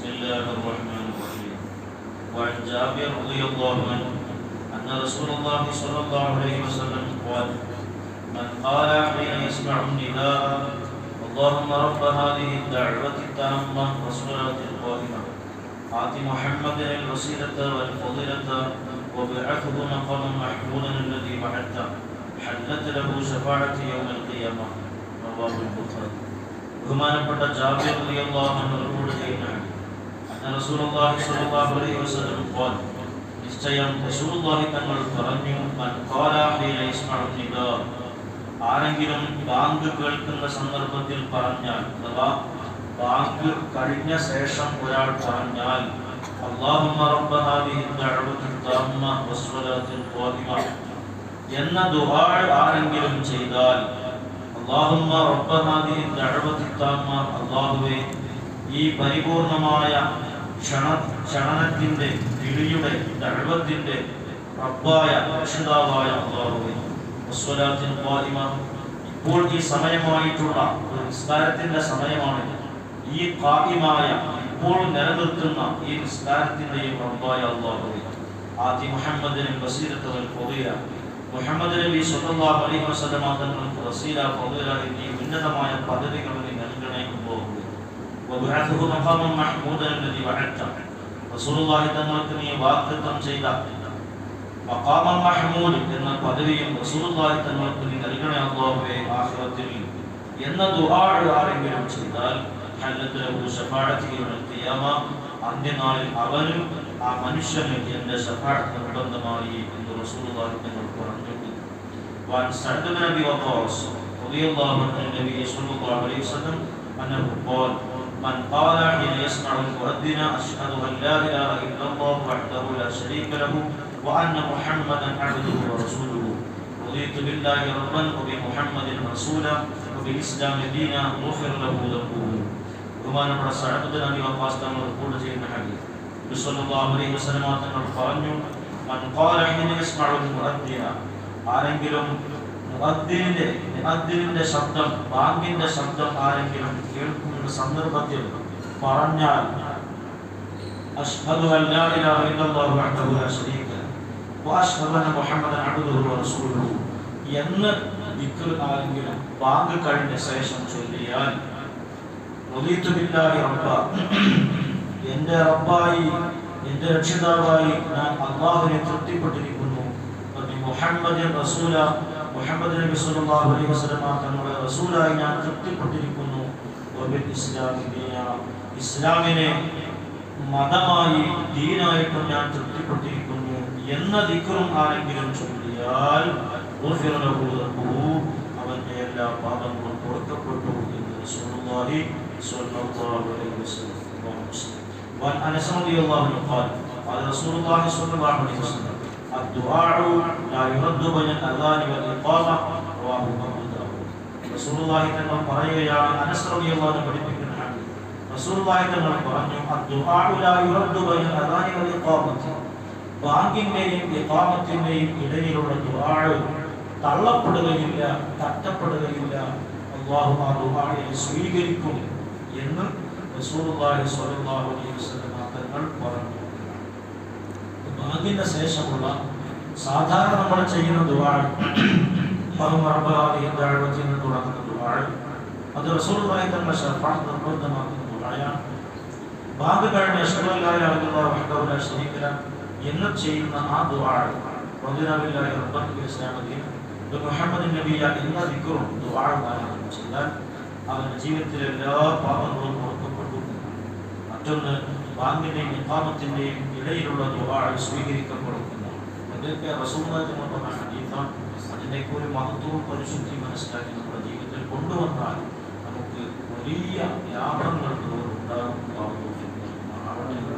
بسم الله الرحمن الرحيم وعن جابر رضي الله عنه أن رسول الله صلى الله عليه وسلم قال من قال حين يسمع النداء اللهم رب هذه الدعوة التامة والصلاة القائمة آت محمدا الوسيلة والفضيلة وبعثه مقاما محمودا الذي وعدته حلت له شفاعة يوم القيامة رواه البخاري ബഹുമാനപ്പെട്ട ജാബിർ റളിയല്ലാഹു അൻഹു റിപ്പോർട്ട് ചെയ്യുന്നതാണ് അന്ന റസൂലുള്ളാഹി സ്വല്ലല്ലാഹു അലൈഹി വസല്ലം ഖാൽ നിശ്ചയം റസൂലുള്ളാഹി തങ്ങൾ പറഞ്ഞു ആരെങ്കിലും ബാങ്ക് കേൾക്കുന്ന സന്ദർഭത്തിൽ പറഞ്ഞാൽ അഥവാ ബാങ്ക് കഴിഞ്ഞ ശേഷം ഒരാൾ പറഞ്ഞാൽ എന്ന ദുആ ആരെങ്കിലും ചെയ്താൽ അല്ലാഹുമ്മ റബ്ബ ഹാദിഹി ദഅവത്തി അല്ലാഹുവേ ഈ പരിപൂർണമായ ക്ഷണ ക്ഷണനത്തിന്റെ വിളിയുടെ ദഅവത്തിന്റെ റബ്ബായ രക്ഷിതാവായ വസ്സലാത്തിൽ ഖാദിമ. ഇപ്പോൾ ഈ സമയമായിട്ടുള്ള ഒരു നിസ്കാരത്തിന്റെ സമയമാണ്. ഈ കാവ്യമായ ഇപ്പോൾ നിലനിർത്തുന്ന ഈ നിസ്കാരത്തിന്റെയും റബ്ബായ അള്ളാഹുവിൻ ആദ്യ മുഹമ്മദിന് ബസീരത്തുകൾ പൊതുയ മുഹമ്മദ് നബി സല്ലല്ലാഹു അലൈഹി വസല്ലമ തങ്ങൾക്ക് വസീല ഫളീല എന്നീ ഉന്നതമായ പദവികൾ നീ നൽകണേ അല്ലാഹുവേ വബഅത്ഹു മഖാമൻ മഹ്മൂദൻ الذي വഅദ്ത റസൂലുള്ളാഹി തങ്ങൾക്ക് നീ വാഗ്ദത്തം ചെയ്ത മഖാമൻ മഹ്മൂദ് എന്ന പദവിയും റസൂലുള്ളാഹി തങ്ങൾക്ക് നീ നൽകണേ അല്ലാഹുവേ ആഖിറത്തിൽ എന്ന ദുആ ആരെങ്കിലും ചെയ്താൽ ഹല്ലത്ത് ലഹു ശഫാഅത്തി യൗമൽ ഖിയാമ അന്ത്യനാളിൽ അവനും ആ മനുഷ്യന് എന്റെ ശഫാഅത്ത് നിർബന്ധമായി എന്ന് റസൂലുള്ളാഹി തങ്ങൾ പറഞ്ഞിട്ടുണ്ട് وعن سعد بن ابي وقاص رضي الله عنه النبي صلى الله عليه وسلم انه قال من قال حين يسمع المؤذن اشهد ان لا اله الا الله وحده لا شريك له وان محمدا عبده ورسوله رضيت بالله ربا وبمحمد رسولا وبالاسلام دينا غفر له ذنبه ബഹുമാനപ്പെട്ട സഅദ് ബിൻ അബി വഖാസ് തങ്ങൾ റിപ്പോർട്ട് ചെയ്യുന്ന ഹദീസ് നബി സല്ലല്ലാഹു അലൈഹി വസല്ലമ തങ്ങൾ പറഞ്ഞു മൻ ഖാല ഹിന യസ്മഉ മുഅദ്ദിന ആരെങ്കിലും മുഅദ്ദിനിന്റെ മുഅദ്ദിനിന്റെ ശബ്ദം ബാങ്കിന്റെ ശബ്ദം ആരെങ്കിലും കേൾക്കുന്ന സന്ദർഭത്തിൽ പറഞ്ഞാൽ അഷ്ഹദു അൻ ലാ ഇലാഹ ഇല്ലല്ലാഹു വഹ്ദഹു ലാ ശരീക വഅഷ്ഹദു അന്ന മുഹമ്മദൻ അബ്ദുഹു വറസൂലുഹു എന്ന് ദിക്ർ ആരെങ്കിലും ബാങ്ക് കഴിഞ്ഞ ശേഷം ചൊല്ലിയാൽ റളിതു ബില്ലാഹി റബ്ബ എന്റെ റബ്ബായി എന്റെ രക്ഷിതാവായി ഞാൻ അള്ളാഹുവിനെ തൃപ്തിപ്പെട്ടിരിക്കുന്നു. മുഹമ്മദ് റസൂല മുഹമ്മദ് നബി സല്ലല്ലാഹു അലൈഹി വസല്ലമ തങ്ങളുടെ റസൂലായി ഞാൻ തൃപ്തിപ്പെട്ടിരിക്കുന്നു വബിൽ ഇസ്ലാമി ദീന ഇസ്ലാമിനെ മതമായി ദീനായിട്ടും ഞാൻ തൃപ്തിപ്പെട്ടിരിക്കുന്നു എന്ന ദിക്റും ആരെങ്കിലും ചൊല്ലിയാൽ ഗുഫിറ ലഹു ദംബുഹു അവന്റെ എല്ലാ പാപങ്ങളും പൊറുക്കപ്പെട്ടു എന്ന് റസൂലുള്ളാഹി സ്വല്ലല്ലാഹു അലൈഹി വസല്ലം وعن انس رضي الله عنه قال قال رسول الله صلى الله عليه وسلم الدعاء لا يرد بين الاذان والاقامه رواه ابو داود رسول الله തങ്ങൾ പറയുകയാണ് അനസ് റളിയല്ലാഹു അൻഹു പഠിപ്പിക്കുന്ന ഹദീസ് റസൂലുള്ളാഹി തങ്ങൾ പറഞ്ഞു الدعاء لا يرد بين الاذان والاقامه ബാങ്കിന്റെയും ഇഖാമത്തിന്റെയും ഇടയിലുള്ള ദുആ തള്ളപ്പെടുകയില്ല തട്ടപ്പെടുകയില്ല അള്ളാഹു ആ ദുആയെ സ്വീകരിക്കും എന്ന് റസൂലുള്ളാഹി സ്വല്ലല്ലാഹു അലൈഹി വസല്ലം തങ്ങൾ പറഞ്ഞു ബാങ്കിന്റെ ശേഷമുള്ള സാധാരണ നമ്മൾ ചെയ്യുന്ന ദഅവത്തി എന്ന് തുടങ്ങുന്ന ദുആ അത് റസൂലുള്ളാഹി തങ്ങൾ ശഫാഅത്ത് നിർബന്ധമാക്കുന്ന ദുആയാണ്. ബാങ്ക് കഴിഞ്ഞ അഷ്ഹദു അബ്ദുള്ള ലാ ഇലാഹ ഇല്ലല്ലാഹു വഹ്ദഹു ലാ എന്ന് ചെയ്യുന്ന ആ ദുവാൾ റബ്ബിനാബില്ലാഹി റബ്ബൻ ഇസ്ലാമദീൻ മുഹമ്മദ് നബിയ എന്ന ദിക്റും ആരെങ്കിലും ചെയ്താൽ അവന്റെ ജീവിതത്തിലെ എല്ലാ പാപങ്ങളും മറ്റൊന്ന് ബാങ്കിന്റെയും ഇഖാമത്തിന്റെയും ഇടയിലുള്ള ദുബാഴ് സ്വീകരിക്കപ്പെടുന്നു. അതൊക്കെ റസൂലുള്ളാഹിന്റെ ഹദീസാണ് അതിന്റെയൊക്കെ ഒരു മഹത്വവും പരിശുദ്ധി മനസ്സിലാക്കി നമ്മുടെ ജീവിതത്തിൽ കൊണ്ടുവന്നാൽ നമുക്ക് വലിയ ലാഭങ്ങൾ ഉണ്ടാകും.